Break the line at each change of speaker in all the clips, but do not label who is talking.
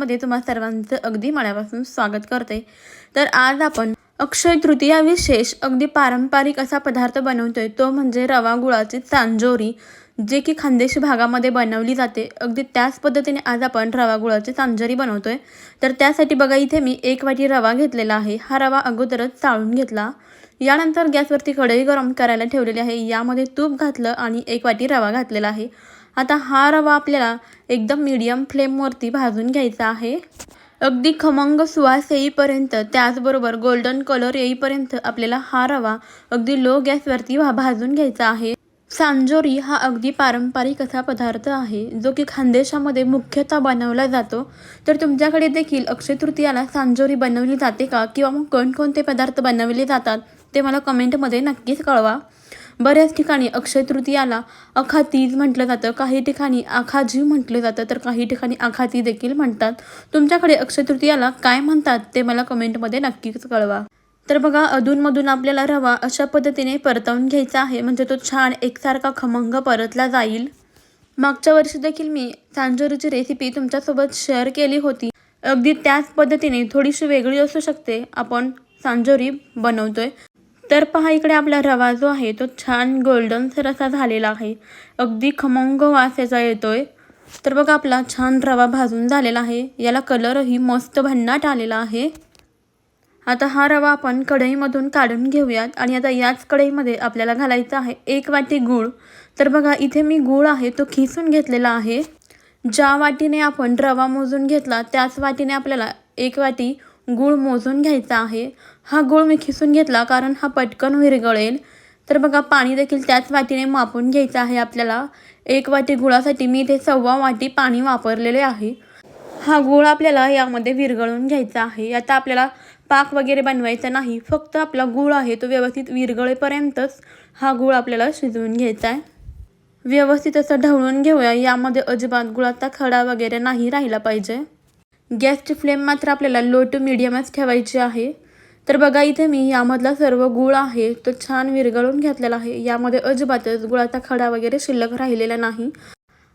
मध्ये तुम्हा सर्वांचं अगदी मनापासून स्वागत करते. तर आज आपण अक्षय तृतीया विशेष अगदी पारंपरिक असा पदार्थ बनवतोय. तो म्हणजे रवा गुळाची तांजोरी जे की खानदेशी भागामध्ये बनवली जाते. अगदी त्याच पद्धतीने आज आपण रवा गुळाची तांजोरी बनवतोय. तर त्यासाठी बघा इथे मी एक वाटी रवा घेतलेला आहे. हा रवा अगोदरच चाळून घेतला. यानंतर गॅसवरती कढई गरम करायला ठेवलेली आहे. यामध्ये तूप घातलं आणि एक वाटी रवा घातलेला आहे. आता हा रवा आपल्याला एकदम मीडियम फ्लेमवरती भाजून घ्यायचा आहे. अगदी खमंग सुवास येईपर्यंत त्याचबरोबर गोल्डन कलर येईपर्यंत आपल्याला हा रवा अगदी लो गॅसवरती भा भाजून घ्यायचा आहे. सांजोरी हा अगदी पारंपरिक असा पदार्थ आहे जो की खानदेशामध्ये मुख्यतः बनवला जातो. तर तुमच्याकडे देखील अक्षय तृतीयाला सांजोरी बनवली जाते का? किंवा मग कोणकोणते पदार्थ बनवले जातात? ते मला कमेंटमध्ये नक्कीच कळवा. बऱ्याच ठिकाणी अक्षय तृतीयाला अखातीज म्हटलं जातं. काही ठिकाणी आखाजी म्हटलं जातं तर काही ठिकाणी आखाती देखील म्हणतात. तुमच्याकडे अक्षय तृतीयाला काय म्हणतात ते मला कमेंटमध्ये नक्कीच कळवा. तर बघा अधूनमधून आपल्याला रवा अशा पद्धतीने परतवून घ्यायचा आहे. म्हणजे तो छान एकसारखा खमंग परतला जाईल. मागच्या वर्षी देखील मी सांजोरीची रेसिपी तुमच्यासोबत शेअर केली होती. अगदी त्याच पद्धतीने थोडीशी वेगळी असू शकते. आपण सांजोरी बनवतोय. तर पहा इकडे आपला रवा जो आहे तो छान गोल्डन असा झालेला आहे. अगदी खमंग वास याचा येतोय. तर बघा आपला छान रवा भाजून झालेला आहे. याला कलरही मस्त भन्नाट आलेला आहे. आता हा रवा आपण कढईमधून काढून घेऊयात. आणि आता याच कढईमध्ये आपल्याला घालायचा आहे एक वाटी गूळ. तर बघा इथे मी गूळ आहे तो खिसून घेतलेला आहे. ज्या वाटीने आपण रवा मोजून घेतला त्याच वाटीने आपल्याला एक वाटी गूळ मोजून घ्यायचा आहे. हा गूळ मी खिसून घेतला कारण हा पटकन विरघळेल. तर बघा पाणी देखील त्याच वाटीने मापून घ्यायचं आहे आपल्याला. एक वाटी गुळासाठी मी इथे सव्वा वाटी पाणी वापरलेले आहे. हा गूळ आपल्याला यामध्ये विरघळून घ्यायचा आहे. आता आपल्याला पाक वगैरे बनवायचा नाही. फक्त आपला गूळ आहे तो व्यवस्थित विरघळेपर्यंतच हा गूळ आपल्याला शिजवून घ्यायचा आहे. व्यवस्थित असं ढवळून घेऊया. यामध्ये अजिबात गुळाचा खडा वगैरे नाही राहिला पाहिजे. गॅसची फ्लेम मात्र आपल्याला लो टू मिडियमच ठेवायची आहे. तर बघा इथे मी यामधला सर्व गुळ आहे तो छान विरघळून घेतलेला आहे. यामध्ये अजिबातच गुळाचा खडा वगैरे शिल्लक राहिलेला नाही.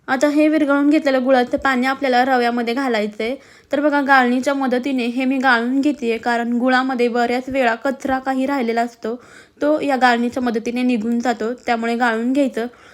आता हे विरघळून घेतलेलं गुळाचं पाणी आपल्याला रव्यामध्ये घालायचं आहे तर बघा गाळणीच्या मदतीने हे मी गाळून घेते कारण गुळामध्ये बऱ्याच वेळा कचरा काही राहिलेला असतो. तो या गाळणीच्या मदतीने निघून जातो त्यामुळे गाळून घ्यायचं.